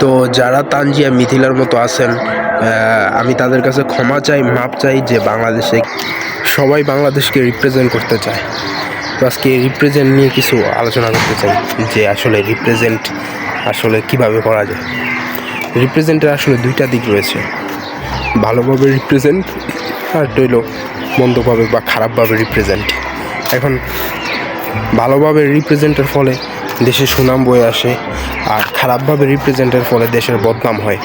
তো যারা তানজিয়া মিথিলার মতো আছেন আমি তাদের কাছে ক্ষমা চাই, মাপ চাই যে বাংলাদেশে সবাই বাংলাদেশকে রিপ্রেজেন্ট করতে চায়। তো আজকে রিপ্রেজেন্ট নিয়ে কিছু আলোচনা করতে চাই, যে আসলে রিপ্রেজেন্ট আসলে কীভাবে করা যায়। রিপ্রেজেন্টের আসলে দুইটা দিক রয়েছে, ভালোভাবে রিপ্রেজেন্ট আর রইল মন্দভাবে বা খারাপভাবে রিপ্রেজেন্ট এখন ভালোভাবে রিপ্রেজেন্টের ফলে দেশের সুনাম বয়ে আসে আর খারাপভাবে রিপ্রেজেন্টের ফলে দেশের বদনাম হয়,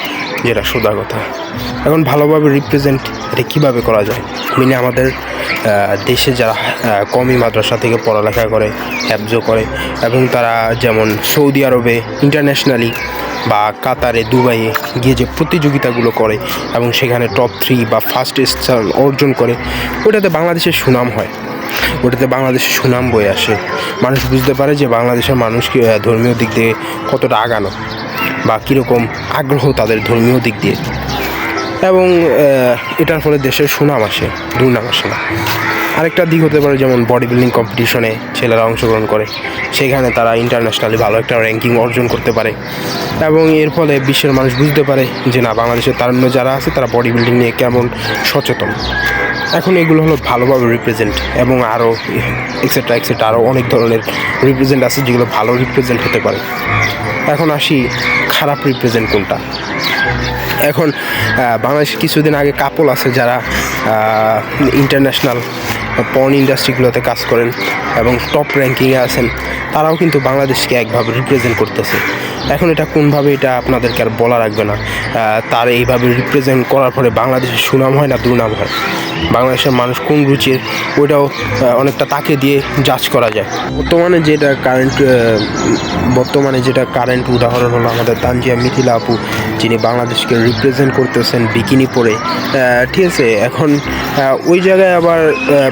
যেটা সোজা কথা। এখন ভালোভাবে রিপ্রেজেন্ট এটা কীভাবে করা যায়? মিনে আমাদের দেশে যারা কমি মাদ্রাসা থেকে পড়ালেখা করে হ্যাবজো করে, এবং তারা যেমন সৌদি আরবে ইন্টারন্যাশনালি বা কাতারে, দুবাইয়ে গিয়ে যে প্রতিযোগিতাগুলো করে, এবং সেখানে টপ থ্রি বা ফার্স্ট স্থান অর্জন করে, ওটাতে বাংলাদেশের সুনাম হয়। ওটাতে বাংলাদেশের সুনাম বয়ে আসে। মানুষ বুঝতে পারে যে বাংলাদেশের মানুষ কি, ধর্মীয় দিক দিয়ে কতটা আগানো বা কীরকম আগ্রহ তাদের ধর্মীয় দিক দিয়ে। এবং এটার ফলে দেশের সুনাম আসে দুর্নাম আসে না। আরেকটা দিক হতে পারে যেমন বডি বিল্ডিং কম্পিটিশনে ছেলেরা অংশগ্রহণ করে। সেখানে তারা ইন্টারন্যাশনালি ভালো একটা র্যাঙ্কিং অর্জন করতে পারে। এবং এর ফলে বিশ্বের মানুষ বুঝতে পারে যে না বাংলাদেশের তারুণ্য যারা আছে তারা বডি বিল্ডিং নিয়ে কেমন সচেতন। এখন এগুলো হলো ভালোভাবে রিপ্রেজেন্ট এবং আরও এক্সেট্রা এক্সেট্রা আরও অনেক ধরনের রিপ্রেজেন্ট আছে যেগুলো ভালো রিপ্রেজেন্ট হতে পারে। এখন আসি খারাপ রিপ্রেজেন্ট কোনটা? এখন বাংলাদেশ কিছুদিন আগে কাপল আছে যারা ইন্টারন্যাশনাল পর্ন ইন্ডাস্ট্রিগুলোতে কাজ করেন এবং টপ র্যাঙ্কিংয়ে আছেন, তারাও কিন্তু বাংলাদেশকে একভাবে রিপ্রেজেন্ট করতেছে। এখন এটা কোনভাবে এটা আপনাদেরকে আর বলা রাখবে না। তার এইভাবে রিপ্রেজেন্ট করার পরে বাংলাদেশের সুনাম হয় না, দুর্নাম হয়? বাংলাদেশের মানুষ কোন রুচির? ওইটাও অনেকটা তাকে দিয়ে জাজ করা যায়। বর্তমানে যেটা কারেন্ট বর্তমানে যেটা কারেন্ট উদাহরণ হলো আমাদের তানজিয়া মিথিলা আপু, যিনি বাংলাদেশকে রিপ্রেজেন্ট করতেছেন বিকিনি পরে। ঠিক আছে, এখন ওই জায়গায় আবার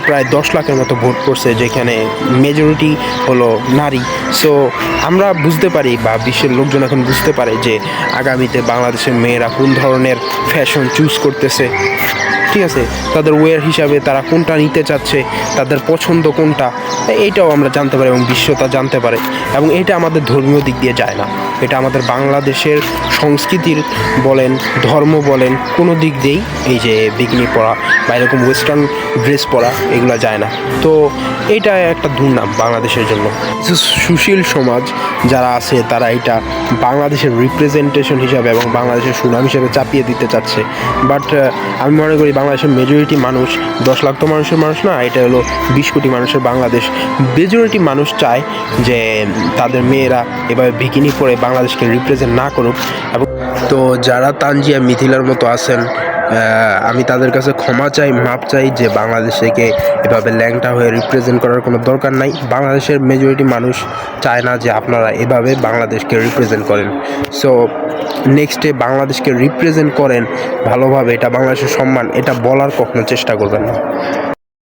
প্রায় দশ লাখের মতো ভোট পড়ছে, যেখানে মেজরিটি হলো নারী। সো আমরা বুঝতে পারি বা বিশ্বের লোকজন এখন বুঝতে পারে যে আগামীতে বাংলাদেশের মেয়েরা কোন ধরনের ফ্যাশন চুজ করতেছে। ঠিক আছে? তাদের ওয়ের হিসাবে তারা কোনটা নিতে চাচ্ছে, তাদের পছন্দ কোনটা, এইটাও আমরা জানতে পারি এবং বিশ্ব তা জানতে পারে। এবং এটা আমাদের ধর্মীয় দিক দিয়ে যায় না। এটা আমাদের বাংলাদেশের সংস্কৃতির বলেন, ধর্ম বলেন, কোনো দিক দিয়েই এই যে বিকিনি পরা বা এরকম ওয়েস্টার্ন ড্রেস পরা এগুলো যায় না। তো এইটা একটা দুর্নাম বাংলাদেশের জন্য। সুশীল সমাজ যারা আছে, তারা এটা বাংলাদেশের রিপ্রেজেন্টেশন হিসাবে এবং বাংলাদেশের সুনাম হিসাবে চাপিয়ে দিতে চাচ্ছে। বাট আমি মনে করি বাংলাদেশের মেজরিটি মানুষ দশ লাখ তো মানুষের মানুষ না, এটা হলো বিশ কোটি মানুষের বাংলাদেশ। মেজরিটি মানুষ চায় যে তাদের মেয়েরা এভাবে বিকিনি পরে বাংলাদেশকে রিপ্রেজেন্ট না করুক এবং তো যারা তানজিয়া মিথিলার মতো আছেন আমি তাদের কাছে ক্ষমা চাই, মাপ চাই যে বাংলাদেশকে এভাবে ল্যাংটা হয়ে রিপ্রেজেন্ট করার কোনো দরকার নাই। বাংলাদেশের মেজরিটি মানুষ চায় না যে আপনারা এভাবে বাংলাদেশকে রিপ্রেজেন্ট করেন। সো নেক্সটে বাংলাদেশকে রিপ্রেজেন্ট করেন, ভালোভাবে এটা বাংলাদেশের সম্মান, এটা বলার কখনো চেষ্টা করবেন না।